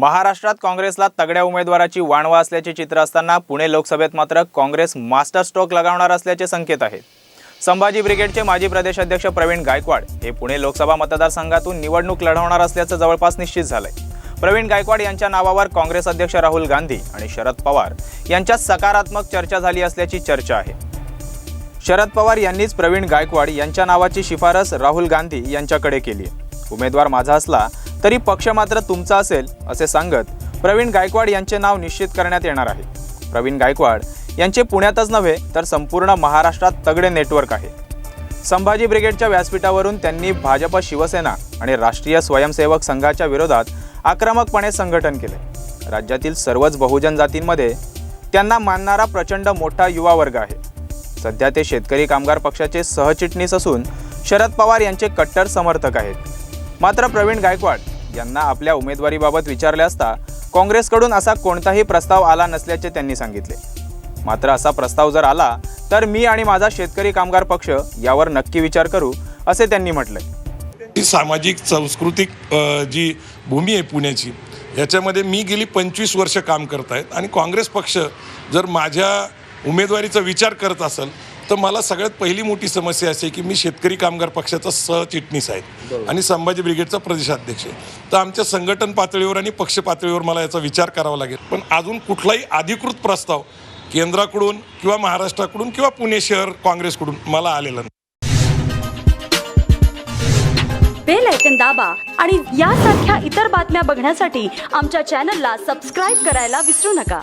महाराष्ट्रात काँग्रेसला तगड्या उमेदवाराची वाणवा असल्याचे चित्र असताना पुणे लोकसभेत मात्र काँग्रेस मास्टर स्ट्रोक लगावणार असल्याचे संकेत आहेत. संभाजी ब्रिगेडचे माजी प्रदेशाध्यक्ष प्रवीण गायकवाड हे पुणे लोकसभा मतदारसंघातून निवडणूक लढवणार असल्याचं जवळपास निश्चित झालंय. प्रवीण गायकवाड यांच्या नावावर काँग्रेस अध्यक्ष राहुल गांधी आणि शरद पवार यांच्यात सकारात्मक चर्चा झाली असल्याची चर्चा आहे. शरद पवार यांनीच प्रवीण गायकवाड यांच्या नावाची शिफारस राहुल गांधी यांच्याकडे केली आहे. उमेदवार माझा असला तरी पक्ष मात्र तुमचा असेल असे सांगत प्रवीण गायकवाड यांचे नाव निश्चित करण्यात येणार आहे. प्रवीण गायकवाड यांचे पुण्यातच नव्हे तर संपूर्ण महाराष्ट्रात तगडे नेटवर्क आहे. संभाजी ब्रिगेडच्या व्यासपीठावरून त्यांनी भाजप शिवसेना आणि राष्ट्रीय स्वयंसेवक संघाच्या विरोधात आक्रमकपणे संघटन केले. राज्यातील सर्वच बहुजन जातींमध्ये त्यांना मानणारा प्रचंड मोठा युवा वर्ग आहे. सध्या ते शेतकरी कामगार पक्षाचे सहचिटणीस असून शरद पवार यांचे कट्टर समर्थक आहेत. मात्र प्रवीण गायकवाड यांना आपल्या उमेदवारीबाबत विचारले असता काँग्रेसकडून असा कोणताही प्रस्ताव आला नसल्याचे त्यांनी सांगितले. मात्र असा प्रस्ताव जर आला तर मी आणि माझा शेतकरी कामगार पक्ष यावर नक्की विचार करू असे त्यांनी म्हटले. ही सामाजिक सांस्कृतिक जी भूमी आहे पुण्याची याच्यामध्ये मी गेली पंचवीस वर्ष काम करत आहेत आणि काँग्रेस पक्ष जर माझ्या उमेदवारीचा विचार करत असेल तर मला सगळ्यात पहिली मोठी समस्या अशी की मी शेतकरी कामगार पक्षाचा सहचिटणीस आहे. आणि संभाजी ब्रिगेडचा प्रदेशाध्यक्ष आहे. तर आमच्या संघटन पातळीवर आणि पक्ष पातळीवर मला याचा विचार करावा लागेल. पण अजून कुठलाही अधिकृत प्रस्ताव केंद्राकडून किंवा महाराष्ट्राकडून किंवा पुणे शहर काँग्रेसकडून मला आलेला नाही. बेल ऐकन दाबा आणि यासारख्या इतर बातम्या बघण्यासाठी आमच्या चॅनलला सबस्क्राईब करायला विसरू नका.